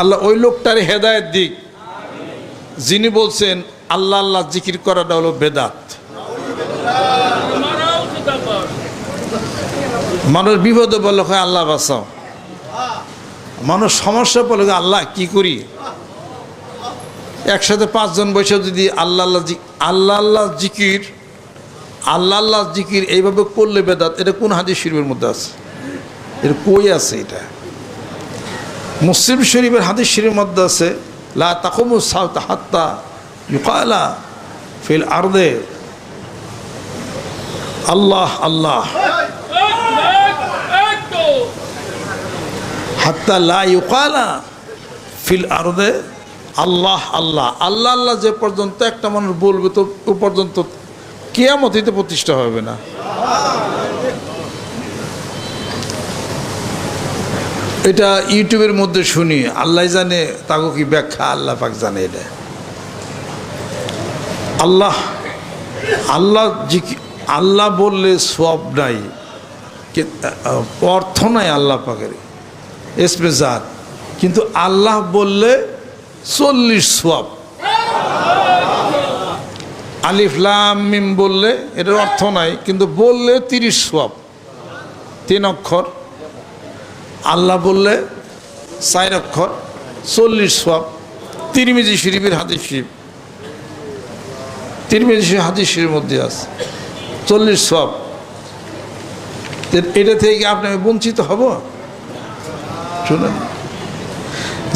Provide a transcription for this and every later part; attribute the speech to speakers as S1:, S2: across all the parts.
S1: আল্লাহ ওই লোকটার হেদায়েত দিক। যিনি বলছেন, আল্লাহ আল্লাহ জিকির করাটা হলো বেদাত। মানুষ বিপদে বললে হয় আল্লাহ বাঁচাও। মানুষ সমস্যা বলে আল্লাহ কি করি? একসাথে পাঁচজন বসে যদি আল্লাহ আল্লাহ আল্লাহ আল্লাহ জিকির, আল্লাহ আল্লাহ জিকির এইভাবে করলে বেদাত, এটা কোন হাদিস শরীফের মধ্যে আছে? এর কই আছে এটা? মুসলিম শরীফের হাদিস শরীফের মধ্যে আছে, লা তাকুমু সাউতা হাত্তা ইউকালা ফিল আরদে। আল্লাহ আল্লাহ। হাত্তা লা ইউকালা ফিল আরদে। আল্লাহ আল্লাহ। আল্লাহ আল্লাহ যে পর্যন্ত একটা মানুষ বলবে, তো ও পর্যন্ত কেয়ামতিতে প্রতিষ্ঠা হবে না। এটা ইউটিউবের মধ্যে শুনি, আল্লাহ জানে তাকে কি ব্যাখ্যা, আল্লাহ পাক জানে এটা। আল্লাহ আল্লাহ আল্লাহ বললে সব নাই অর্থ নাই আল্লাহ পাকের এসপেজার কিন্তু আল্লাহ বললে চল্লিশ সোয়াব আলিফলাম মিম বললে, এটার অর্থ নাই, কিন্তু বললে তিরিশ সোয়াব তিন অক্ষর। আল্লাহ বললে চার অক্ষর, চল্লিশ সোয়াব, তিরমিজি শরীফের হাদিস শরীফ। তিরমিজি হাদিস শরীফের মধ্যে আছে, চল্লিশ সোয়াব। তো এটা থেকে আপনি বঞ্চিত হব? শুনেন।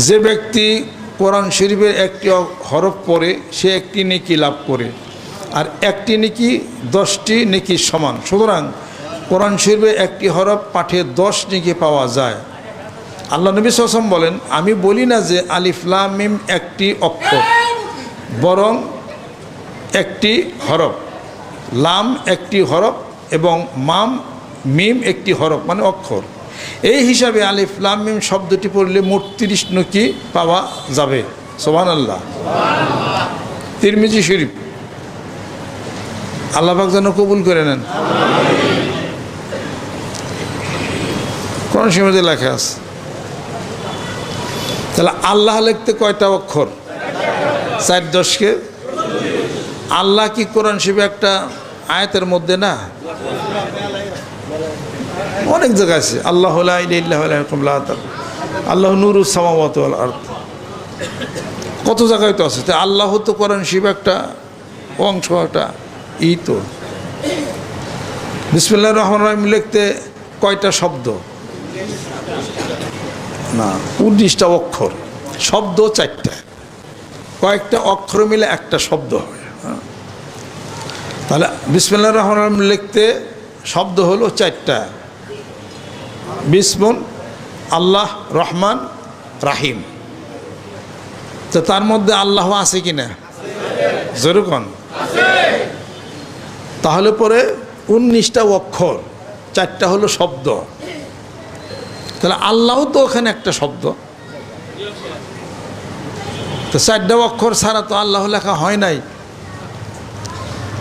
S1: যে ব্যক্তি কোরআন শরীফের একটি হরফ পড়ে, সে একটি নেকি লাভ করে, আর একটি নেকি দশটি নেকি সমান। সুতরাং কোরআন শরীফে একটি হরফ পাঠে দশ নেকি পাওয়া যায়। আল্লাহ নবী সাসম বলেন, আমি বলি না যে আলিফলাম মিম একটি অক্ষর, বরং একটি হরফ। লাম একটি হরফ এবং মাম, মিম একটি হরফ মানে অক্ষর। এই হিসাবে আলিফ মিম শব্দটি পড়লে মোট তিরিশ নকি পাওয়া যাবে। সোহান আল্লাহ তিরমিজি শরীফ। আল্লাহ পাক যেন কবুল করে নেন। কোন সীমাতে লেখা আছে। তাহলে আল্লাহ লিখতে কয়টা অক্ষর? চার দশকে? আল্লাহ কি কোরআন শিবে একটা আয়াতের মধ্যে না? অনেক জায়গা আছে। আল্লাহ আল্লাহ নুরু সামাওয়াত আরদ। কত জায়গায় তো আছে। আল্লাহ তো কোরআন শিব একটা অংশ, একটা ই তো। বিসমুল্লাহ রহমান রহিম লিখতে কয়টা শব্দ? না উনিশটা অক্ষর, শব্দ চারটা। কয়েকটা অক্ষর মিলে একটা শব্দ হয় হ্যাঁ। তাহলে বিসমুল্লাহ রহমান রহিম লিখতে শব্দ হলো চারটা। বিসমুন আল্লাহ রহমান রাহিম। তো তার মধ্যে আল্লাহ আছে কি না? যেরকম তাহলে পরে উনিশটা অক্ষর, চারটা হলো শব্দ। তাহলে আল্লাহ তো ওখানে একটা শব্দ। তো চারটা অক্ষর ছাড়া তো আল্লাহ লেখা হয় নাই।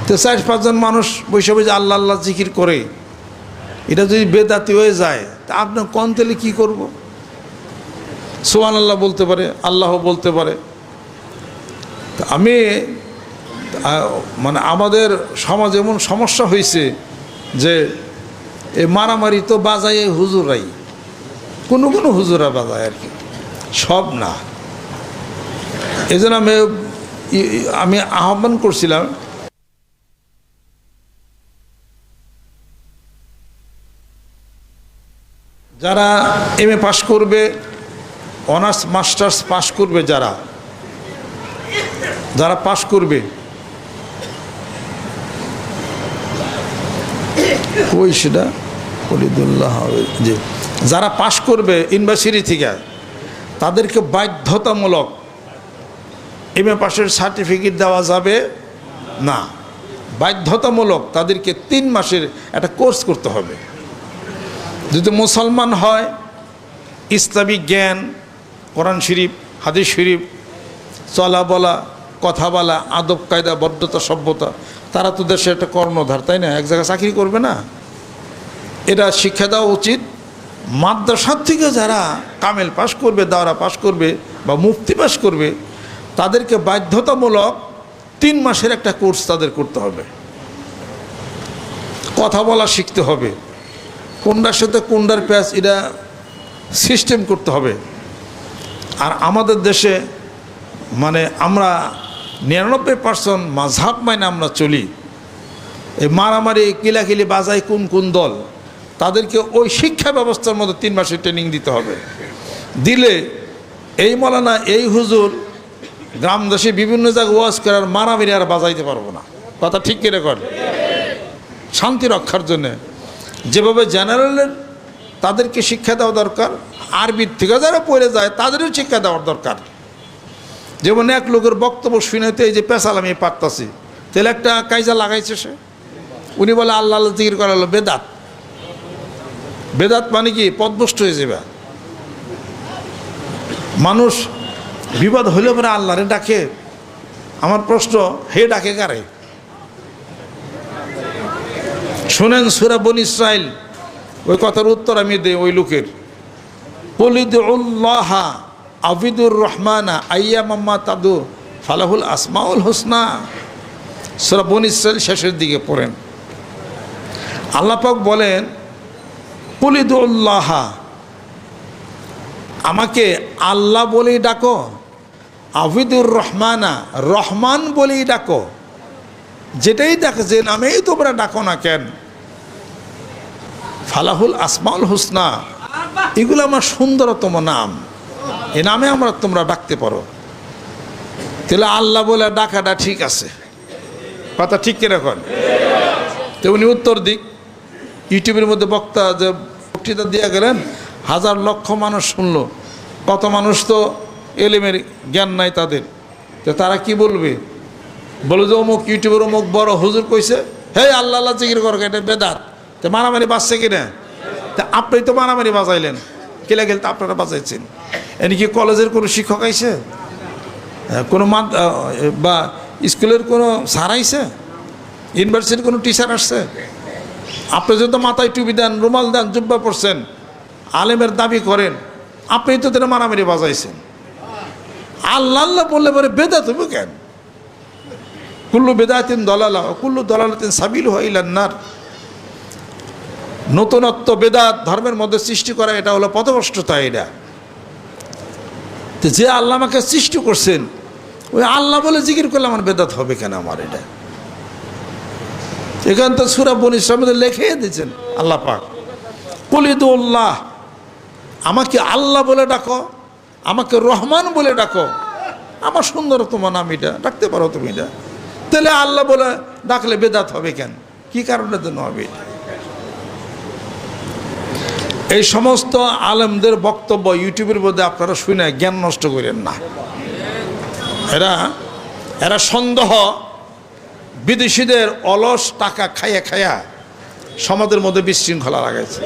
S1: তো চার পাঁচজন মানুষ বসে বসে আল্লাহ আল্লাহ জিকির করে। এটা যদি বেদাতি হয়ে যায়, তা আপনার কন তেলে কী করব? সোহান আল্লাহ বলতে পারে, আল্লাহ বলতে পারে। আমি মানে আমাদের সমাজ এমন সমস্যা হয়েছে যে, এ মারামারি তো বাজায় এই হুজুরাই। কোনো কোনো হুজুরা বাজায় আর কি। সব না। এই জন্য আমি আমি আহ্বান করছিলাম, যারা এম এ পাশ করবে অনার্স মাস্টার্স পাশ করবে যারা যারা পাশ করবে, কই সেটা? ফরিদুল্লাহ যে যারা পাশ করবে ইউনিভার্সিটি থেকে, তাদেরকে বাধ্যতামূলক এম এ পাশের সার্টিফিকেট দেওয়া যাবে? না। বাধ্যতামূলক তাদেরকে তিন মাসের একটা কোর্স করতে হবে। যদি মুসলমান হয়, ইসলামী জ্ঞান, কোরআন শরীফ, হাদিস শরীফ, চলা বলা, কথা বলা, আদব, কায়দা, বদ্ধতা, সভ্যতা, তারা তো দেশে একটা কর্ণধার, তাই না? এক জায়গায় চাকরি করবে না। এটা শিক্ষা দেওয়া উচিত। মাদ্রাসার থেকে যারা কামেল পাশ করবে, দাওরা পাশ করবে বা মুক্তি পাশ করবে, তাদেরকে বাধ্যতামূলক তিন মাসের একটা কোর্স তাদের করতে হবে। কথা বলা শিখতে হবে। কোনটার সাথে কোনটার প্যাচ এটা সিস্টেম করতে হবে। আর আমাদের দেশে মানে আমরা নিরানব্বই পার্সেন্ট মাঝহাব মাইনে আমরা চলি। এই মারামারি, কিলাকিলি বাজায় কোন কোন দল তাদেরকে ওই শিক্ষা ব্যবস্থার মধ্যে তিন মাসের ট্রেনিং দিতে হবে। দিলে এই মলানা, এই হুজুর গ্রাম দেশে বিভিন্ন জায়গায় ওয়াজ করার মারামারি আর বাজাইতে পারব না। কথা ঠিক কিনে কর? শান্তি রক্ষার জন্যে। যেভাবে জেনারেলের তাদেরকে শিক্ষা দেওয়া দরকার, আরবির থেকে যারা পড়ে যায় তাদেরও শিক্ষা দেওয়ার দরকার। যেমন এক লোকের বক্তব্য শুনেতে এই যে পেশাল আমি পারতাছি। তাহলে একটা কাইজা লাগাইছে সে। উনি বলে, আল্লাহ আল্লাহ জিকির করা হলো বেদাত। বেদাত মানে কি? পদভষ্ট হয়ে যাবে মানুষ বিপদ হইলে পরে আল্লাহরে ডাকে। আমার প্রশ্ন, হে ডাকে কারে? শোনেন সুরা বন ইসরাইল, ওই কথার উত্তর আমি দেই ওই লোকের। উল্লাহ আবিদুর রহমানা আইয়া মাম্মা তাদু ফালাহুল আসমাউল হোসনা। সুরা বন ইসরাইল শেষের দিকে পড়েন। আল্লাপাক বলেন উল্লাহ আমাকে আল্লাহ বলেই ডাকো, আবিদুর রহমানা, রহমান বলেই ডাকো। যেটাই ডাকে, যে নামেই তোমরা ডাকো না কেন? ফালাহুল আসমাউল হুসনা, এগুলো আমার সুন্দরতম নাম। এ নামে আমরা তোমরা ডাকতে পারো। তাহলে আল্লাহ বলে ডাকাটা ঠিক আছে। কথা ঠিক কীরকম তো উনি উত্তর দিক। ইউটিউবের মধ্যে বক্তা যে বক্তৃতা দিয়ে গেলেন হাজার লক্ষ মানুষ শুনলো। কত মানুষ তো এলেমের জ্ঞান নাই তাদের। তো তারা কি বলবে? বলে যে অমুক ইউটিউবের অমুক বড় হুজুর কইছে হে আল্লাহ আল্লাহ জিকির করো এটা বেদাত। তো মারামারি বাজছে কিনা? তা আপনি তো মারামারি বাজাইলেন। কেলে গেলে তো আপনারা বাজাইছেন? এনে কি কলেজের কোনো শিক্ষক আইছে? হ্যাঁ, কোনো বা স্কুলের কোনো স্যার আইছে? ইউনিভার্সিটির কোনো টিচার আসছে? আপনি যদি মাথায় টুপি দেন, রুমাল দেন, জুব্বা পড়ছেন আলেমের দাবি করেন, আপনি তো তারা মারামারি বাজাইছেন। আল্লাহ আল্লাহ বললে পরে বেদা তুমি কেন? কুল্লু বেদাতিন দলালা কুল্লু দলালাতিন সাবিল হইলান্নার নতুনত্ব বেদাত ধর্মের মধ্যে সৃষ্টি করা, এটা হলো পথভ্রষ্টতা এটা। তো যে আল্লাহ আমাকে সৃষ্টি করছেন, ওই আল্লাহ বলে জিকির করলে আমার বেদাত হবে কেন আমার এটা? এখান তো সুরা বন ইসলামদের লেখে দিয়েছেন। আল্লাহ পাক। কলিদুল্লাহ আমাকে আল্লাহ বলে ডাকো আমাকে রহমান বলে ডাকো। আমার সুন্দর তোমার নাম এটা ডাকতে পারো তুমি এটা। তাহলে আল্লাহ বলে ডাকলে বেদাত হবে কেন? কি কারণের জন্য হবে এই সমস্ত আলেমদের বক্তব্য ইউটিউবের মধ্যে আপনারা শুনে জ্ঞান নষ্ট করেন না। এরা এরা সন্দেহ বিদেশিদের অলস টাকা খাইয়া খাইয়া সমাজের মধ্যে বিশৃঙ্খলা লাগাইছে।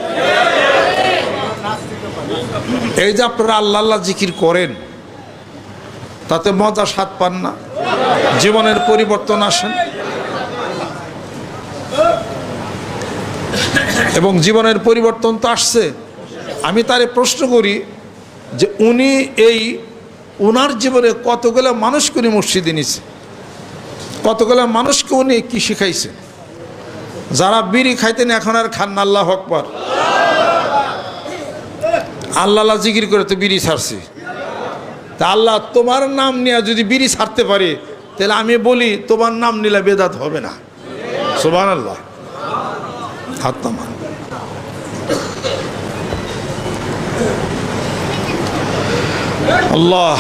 S1: এই যে আপনারা আল্লাহ আল্লাহ জিকির করেন, তাতে মজা স্বাদ পান না, জীবনের পরিবর্তন আসেন এবং জীবনের পরিবর্তন তো আসছে। আমি তারে প্রশ্ন করি যে উনি এই ওনার জীবনে কতগুলো মানুষ করে মসজিদে নিছে? কতগুলো মানুষকে উনি কি শিখাইছে যারা বিড়ি খাইতেন এখন আর খান আল্লাহ আকবর। আল্লাহ জিকির করে তো বিড়ি ছাড়ছি। তা আল্লাহ তোমার নাম নিয়ে যদি বিড়ি ছাড়তে পারে, তাহলে আমি বলি তোমার নাম নিলে বেদাত হবে না। সুবান আল্লাহ হাত নামান। আল্লাহ।